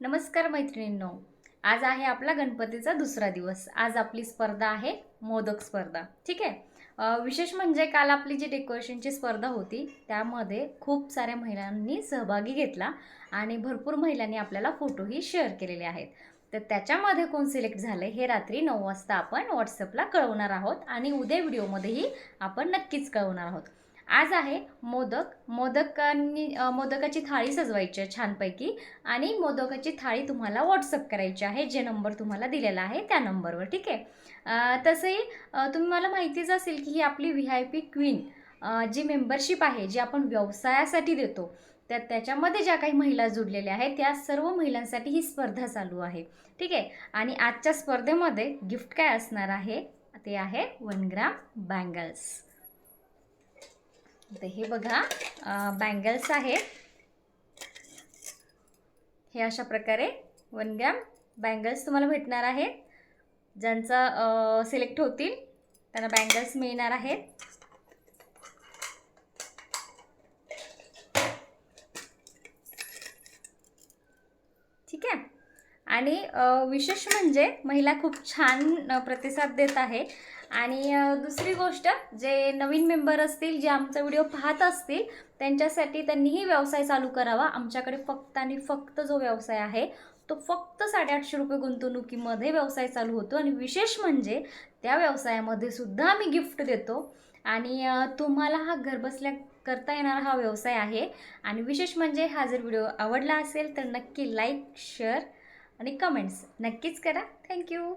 नमस्कार मैत्रिणींनो. आज आहे आपला गणपतीचा दुसरा दिवस. आज आपली स्पर्धा आहे मोदक स्पर्धा. ठीक आहे? विशेष म्हणजे काल आपली जी डेकोरेशनची स्पर्धा होती त्यामध्ये खूप साऱ्या महिलांनी सहभागी घेतला आणि भरपूर महिलांनी आपल्याला फोटोही शेअर केलेले आहेत. तर त्याच्यामध्ये कोण सिलेक्ट झालं हे रात्री नऊ वाजता आपण व्हॉट्सअपला कळवणार आहोत आणि उद्या व्हिडिओमध्येही आपण नक्कीच कळवणार आहोत. आज आहे मोदक. मोदकांनी मोदकाची थाळी सजवायची आहे छानपैकी. आणि मोदकाची थाळी तुम्हाला व्हॉट्सअप करायची आहे. जे नंबर तुम्हाला दिलेला आहे त्या नंबरवर ठीक आहे? तसंही तुम्ही मला माहितीच असेल की ही आपली व्ही आय पी क्वीन जी मेंबरशिप आहे जी आपण व्यवसायासाठी देतो तर त्याच्यामध्ये ज्या काही महिला जुडलेल्या आहेत त्या सर्व महिलांसाठी ही स्पर्धा चालू आहे. ठीक आहे? आणि आजच्या स्पर्धेमध्ये गिफ्ट काय असणार आहे? ते आहे वन ग्राम बँगल्स तर हे बघा बँगल्स आहेत. हे अशा प्रकारे वन ग्रॅम बँगल्स तुम्हाला भेटणार आहेत. ज्यांचा सिलेक्ट होतील त्यांना बँगल्स मिळणार आहेत ठीक आहे आणि विशेष म्हणजे महिला खूप छान प्रतिसाद देत आहे. आणि दुसरी गोष्ट जे नवीन मेंबर असतील जे आमचा व्हिडिओ पाहत असतील त्यांच्यासाठी त्यांनीही व्यवसाय चालू करावा. आमच्याकडे फक्त आणि फक्त जो व्यवसाय आहे तो फक्त साडेआठशे रुपये गुंतवणुकीमध्ये व्यवसाय चालू होतो. आणि विशेष म्हणजे त्या व्यवसायामध्ये सुद्धा आम्ही गिफ्ट देतो. आणि तुम्हाला हा घरबसल्या करता येणारा हा व्यवसाय आहे. आणि विशेष म्हणजे हा जर व्हिडिओ आवडला असेल तर नक्की लाईक शेअर आणि कमेंट्स नक्कीच करा. थँक्यू